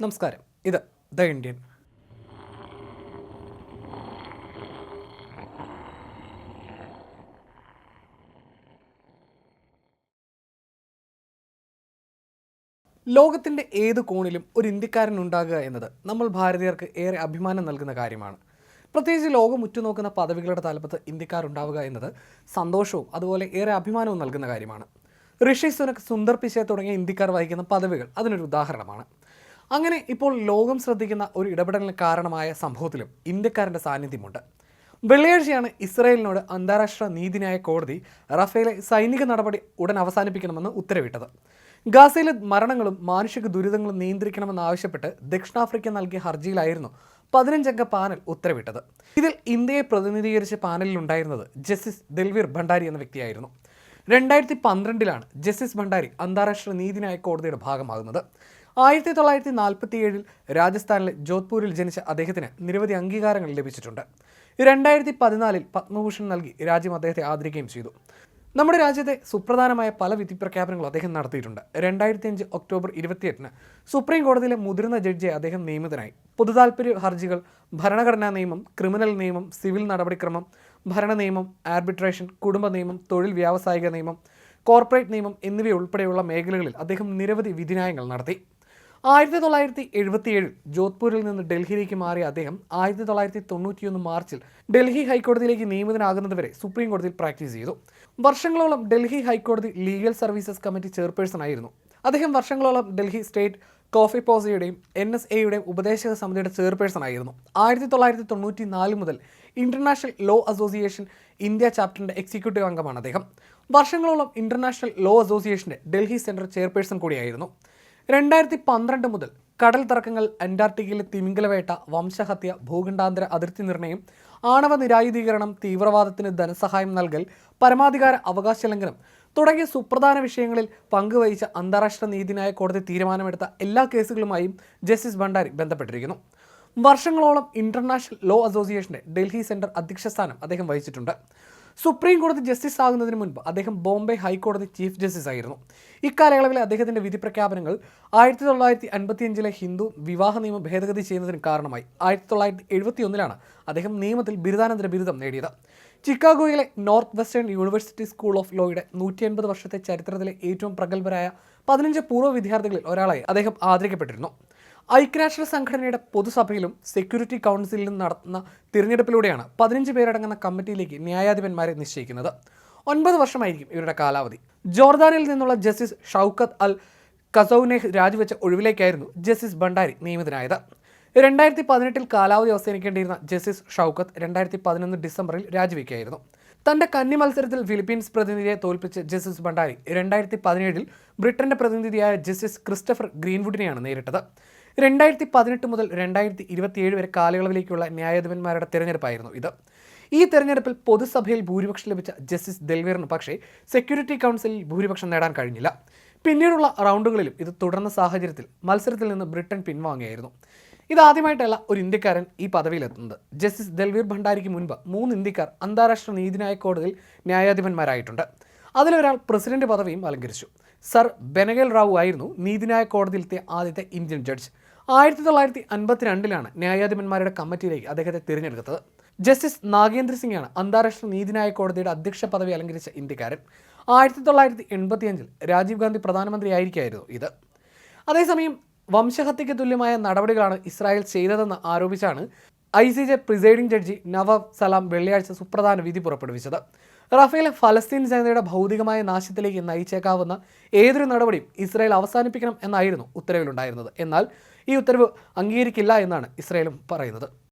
നമസ്കാരം. ഇത് the Indian. ലോകത്തിന്റെ ഏത് കോണിലും ഒരു ഇന്ത്യക്കാരൻ ഉണ്ടാകുക എന്നത് നമ്മൾ ഭാരതീയർക്ക് ഏറെ അഭിമാനം നൽകുന്ന കാര്യമാണ്. പ്രത്യേകിച്ച് ലോകം ഉറ്റുനോക്കുന്ന പദവികളുടെ തലപ്പത്ത് ഇന്ത്യക്കാരുണ്ടാവുക എന്നത് സന്തോഷവും അതുപോലെ ഏറെ അഭിമാനവും നൽകുന്ന കാര്യമാണ്. ഋഷി സുനക് സുന്ദർ പിച്ചെ തുടങ്ങിയ ഇന്ത്യക്കാർ വഹിക്കുന്ന പദവികൾ അതിനൊരു ഉദാഹരണമാണ്. അങ്ങനെ ഇപ്പോൾ ലോകം ശ്രദ്ധിക്കുന്ന ഒരു ഇടപെടലിന് കാരണമായ സംഭവത്തിലും ഇന്ത്യക്കാരന്റെ സാന്നിധ്യമുണ്ട്. വെള്ളിയാഴ്ചയാണ് ഇസ്രായേലിനോട് അന്താരാഷ്ട്ര നീതിന്യായ കോടതി റഫേലെ സൈനിക നടപടി ഉടൻ അവസാനിപ്പിക്കണമെന്ന് ഉത്തരവിട്ടത്. ഗാസയിലെ മരണങ്ങളും മാനുഷിക ദുരിതങ്ങളും നിയന്ത്രിക്കണമെന്നാവശ്യപ്പെട്ട് ദക്ഷിണാഫ്രിക്ക നൽകിയ ഹർജിയിലായിരുന്നു പതിനഞ്ചംഗ പാനൽ ഉത്തരവിട്ടത്. ഇതിൽ ഇന്ത്യയെ പ്രതിനിധീകരിച്ച പാനലിലുണ്ടായിരുന്നത് ജസ്റ്റിസ് ദൽവീർ ഭണ്ഡാരി എന്ന വ്യക്തിയായിരുന്നു. രണ്ടായിരത്തി പന്ത്രണ്ടിലാണ് ജസ്റ്റിസ് ഭണ്ഡാരി അന്താരാഷ്ട്ര നീതിന്യായ കോടതിയുടെ ഭാഗമാകുന്നത്. ആയിരത്തി തൊള്ളായിരത്തി നാൽപ്പത്തി ഏഴിൽ രാജസ്ഥാനിലെ ജോധ്പൂരിൽ ജനിച്ച അദ്ദേഹത്തിന് നിരവധി അംഗീകാരങ്ങൾ ലഭിച്ചിട്ടുണ്ട്. രണ്ടായിരത്തി പതിനാലിൽ പത്മഭൂഷൺ നൽകി രാജ്യം അദ്ദേഹത്തെ ആദരിക്കുകയും ചെയ്തു. നമ്മുടെ രാജ്യത്തെ സുപ്രധാനമായ പല വിധി പ്രഖ്യാപനങ്ങളും അദ്ദേഹം നടത്തിയിട്ടുണ്ട്. രണ്ടായിരത്തി അഞ്ച് ഒക്ടോബർ ഇരുപത്തിയെട്ടിന് സുപ്രീം കോടതിയിലെ മുതിർന്ന ജഡ്ജിയെ അദ്ദേഹം നിയമിതനായി. പൊതുതാൽപര്യ ഹർജികൾ ഭരണഘടനാ നിയമം ക്രിമിനൽ നിയമം സിവിൽ നടപടിക്രമം ഭരണ നിയമം ആർബിട്രേഷൻ കുടുംബ നിയമം തൊഴിൽ വ്യാവസായിക നിയമം കോർപ്പറേറ്റ് നിയമം എന്നിവയുൾപ്പെടെയുള്ള മേഖലകളിൽ അദ്ദേഹം നിരവധി വിധിന്യായങ്ങൾ നടത്തി. ആയിരത്തി തൊള്ളായിരത്തി എഴുപത്തിയേഴിൽ ജോധ്പൂരിൽ നിന്ന് ഡൽഹിയിലേക്ക് മാറിയ അദ്ദേഹം ആയിരത്തി തൊള്ളായിരത്തി തൊണ്ണൂറ്റിയൊന്ന് മാർച്ചിൽ ഡൽഹി ഹൈക്കോടതിയിലേക്ക് നിയമിതനാകുന്നതുവരെ സുപ്രീം കോടതിയിൽ പ്രാക്ടീസ് ചെയ്തു. വർഷങ്ങളോളം ഡൽഹി ഹൈക്കോടതി ലീഗൽ സർവീസസ് കമ്മിറ്റി ചെയർപേഴ്സൺ ആയിരുന്നു. അദ്ദേഹം വർഷങ്ങളോളം ഡൽഹി സ്റ്റേറ്റ് കോഫി പോസയുടെയും എൻ എസ് എയുടെയും ഉപദേശക സമിതിയുടെ ചെയർപേഴ്സൺ ആയിരുന്നു. ആയിരത്തി തൊള്ളായിരത്തി തൊണ്ണൂറ്റി നാല് മുതൽ ഇന്റർനാഷണൽ ലോ അസോസിയേഷൻ ഇന്ത്യ ചാപ്റ്ററിന്റെ എക്സിക്യൂട്ടീവ് അംഗമാണ് അദ്ദേഹം. വർഷങ്ങളോളം ഇന്റർനാഷണൽ ലോ അസോസിയേഷന്റെ ഡൽഹി സെന്റർ ചെയർപേഴ്സൺ കൂടിയായിരുന്നു. രണ്ടായിരത്തി പന്ത്രണ്ട് മുതൽ കടൽ തർക്കങ്ങൾ അന്റാർട്ടിക്കയിലെ തിമിംഗലവേട്ട വംശഹത്യ ഭൂഖണ്ഡാന്തര അതിർത്തി നിർണയം ആണവ നിരായുധീകരണം തീവ്രവാദത്തിന് ധനസഹായം നൽകൽ പരമാധികാര അവകാശ ലംഘനം തുടങ്ങിയ സുപ്രധാന വിഷയങ്ങളിൽ പങ്കുവഹിച്ച അന്താരാഷ്ട്ര നീതിന്യായ കോടതി തീരുമാനമെടുത്ത എല്ലാ കേസുകളുമായും ജസ്റ്റിസ് ഭണ്ഡാരി ബന്ധപ്പെട്ടിരിക്കുന്നു. വർഷങ്ങളോളം ഇന്റർനാഷണൽ ലോ അസോസിയേഷന്റെ ഡൽഹി സെന്റർ അധ്യക്ഷ സ്ഥാനം അദ്ദേഹം വഹിച്ചിട്ടുണ്ട്. സുപ്രീം കോടതി ജസ്റ്റിസ് ആകുന്നതിന് മുൻപ് അദ്ദേഹം ബോംബെ ഹൈക്കോടതി ചീഫ് ജസ്റ്റിസ് ആയിരുന്നു. ഇക്കാലയളവിലെ അദ്ദേഹത്തിന്റെ വിധി പ്രഖ്യാപനങ്ങൾ ആയിരത്തി തൊള്ളായിരത്തി അൻപത്തിയഞ്ചിലെ ഹിന്ദു വിവാഹ നിയമം ഭേദഗതി ചെയ്യുന്നതിന് കാരണമായി. ആയിരത്തി തൊള്ളായിരത്തി അദ്ദേഹം നിയമത്തിൽ ബിരുദാനന്തര ബിരുദം നേടിയത്. ചിക്കാഗോയിലെ Northwestern University School of ലോയുടെ നൂറ്റി അൻപത് വർഷത്തെ ചരിത്രത്തിലെ ഏറ്റവും പ്രഗത്ഭരായ പതിനഞ്ച് പൂർവ വിദ്യാർത്ഥികളിൽ ഒരാളായി അദ്ദേഹം ആദരിക്കപ്പെട്ടിരുന്നു. ഐക്യരാഷ്ട്ര സംഘടനയുടെ പൊതുസഭയിലും സെക്യൂരിറ്റി കൗൺസിലിലും നടത്തുന്ന തിരഞ്ഞെടുപ്പിലൂടെയാണ് പതിനഞ്ച് പേരടങ്ങുന്ന കമ്മിറ്റിയിലേക്ക് ന്യായാധിപന്മാരെ നിശ്ചയിക്കുന്നത്. ഒൻപത് വർഷമായിരിക്കും ഇവരുടെ കാലാവധി. ജോർദാനിൽ നിന്നുള്ള ജസ്റ്റിസ് ഷൗക്കത്ത് അൽ കസൌനെഹ് രാജിവെച്ച ഒഴിവിലേക്കായിരുന്നു ജസ്റ്റിസ് ഭണ്ഡാരി നിയമിതനായത്. രണ്ടായിരത്തി പതിനെട്ടിൽ കാലാവധി അവസാനിക്കേണ്ടിയിരുന്ന ജസ്റ്റിസ് ഷൗക്കത്ത് രണ്ടായിരത്തി പതിനൊന്ന് ഡിസംബറിൽ രാജിവെക്കുകയായിരുന്നു. തന്റെ കന്നി മത്സരത്തിൽ ഫിലിപ്പീൻസ് പ്രതിനിധിയെ തോൽപ്പിച്ച ജസ്റ്റിസ് ഭണ്ഡാരി രണ്ടായിരത്തി പതിനേഴിൽ ബ്രിട്ടന്റെ പ്രതിനിധിയായ ജസ്റ്റിസ് ക്രിസ്റ്റഫർ ഗ്രീൻവുഡിനെയാണ് നേരിട്ടത്. രണ്ടായിരത്തി പതിനെട്ട് മുതൽ രണ്ടായിരത്തി ഇരുപത്തിയേഴ് വരെ കാലയളവിലേക്കുള്ള ന്യായാധിപന്മാരുടെ തിരഞ്ഞെടുപ്പായിരുന്നു ഇത്. ഈ തെരഞ്ഞെടുപ്പിൽ പൊതുസഭയിൽ ഭൂരിപക്ഷം ലഭിച്ച ജസ്റ്റിസ് ദൽവീറിന് പക്ഷേ സെക്യൂരിറ്റി കൗൺസിലിൽ ഭൂരിപക്ഷം നേടാൻ കഴിഞ്ഞില്ല. പിന്നീടുള്ള റൗണ്ടുകളിലും ഇത് തുടർന്ന സാഹചര്യത്തിൽ മത്സരത്തിൽ നിന്ന് ബ്രിട്ടൻ പിൻവാങ്ങിയായിരുന്നു. ഇതാദ്യമായിട്ടല്ല ഒരു ഇന്ത്യക്കാരൻ ഈ പദവിയിലെത്തുന്നത്. ജസ്റ്റിസ് ദൽവീർ ഭണ്ഡാരിക്ക് മുൻപ് മൂന്ന് ഇന്ത്യക്കാർ അന്താരാഷ്ട്ര നീതിന്യായ കോടതിയിൽ ന്യായാധിപന്മാരായിട്ടുണ്ട്. അതിലൊരാൾ പ്രസിഡന്റ് പദവിയും അലങ്കരിച്ചു. സർ ബെനഗൽ റാവു ആയിരുന്നു നീതിന്യായ കോടതിയിലത്തെ ആദ്യത്തെ ഇന്ത്യൻ ജഡ്ജ്. ആയിരത്തി തൊള്ളായിരത്തി അൻപത്തിരണ്ടിലാണ് ന്യായാധിപന്മാരുടെ കമ്മിറ്റിയിലേക്ക് അദ്ദേഹത്തെ തിരഞ്ഞെടുത്തത്. ജസ്റ്റിസ് നാഗേന്ദ്ര സിംഗാണ് അന്താരാഷ്ട്ര നീതിന്യായ കോടതിയുടെ അധ്യക്ഷ പദവി അലങ്കരിച്ച ഇന്ത്യക്കാരൻ. ആയിരത്തി തൊള്ളായിരത്തി എൺപത്തിയഞ്ചിൽ രാജീവ് ഗാന്ധി പ്രധാനമന്ത്രിയായിരിക്കായിരുന്നു ഇത്. അതേസമയം വംശഹത്യയ്ക്ക് തുല്യമായ നടപടികളാണ് ഇസ്രായേൽ ചെയ്തതെന്ന് ആരോപിച്ചാണ് I C J presiding judge Nawaf Salam വെള്ളിയാഴ്ച സുപ്രധാന വിധി പുറപ്പെടുവിച്ചത്. റഫേൽ ഫലസ്തീൻ ജനതയുടെ ഭൗതികമായ നാശത്തിലേക്ക് നയിച്ചേക്കാവുന്ന ഏതൊരു നടപടിയും ഇസ്രായേൽ അവസാനിപ്പിക്കണം എന്നായിരുന്നു ഉത്തരവിലുണ്ടായിരുന്നത്. എന്നാൽ ഈ ഉത്തരവ് അംഗീകരിക്കില്ല എന്നാണ് ഇസ്രായേലും പറയുന്നത്.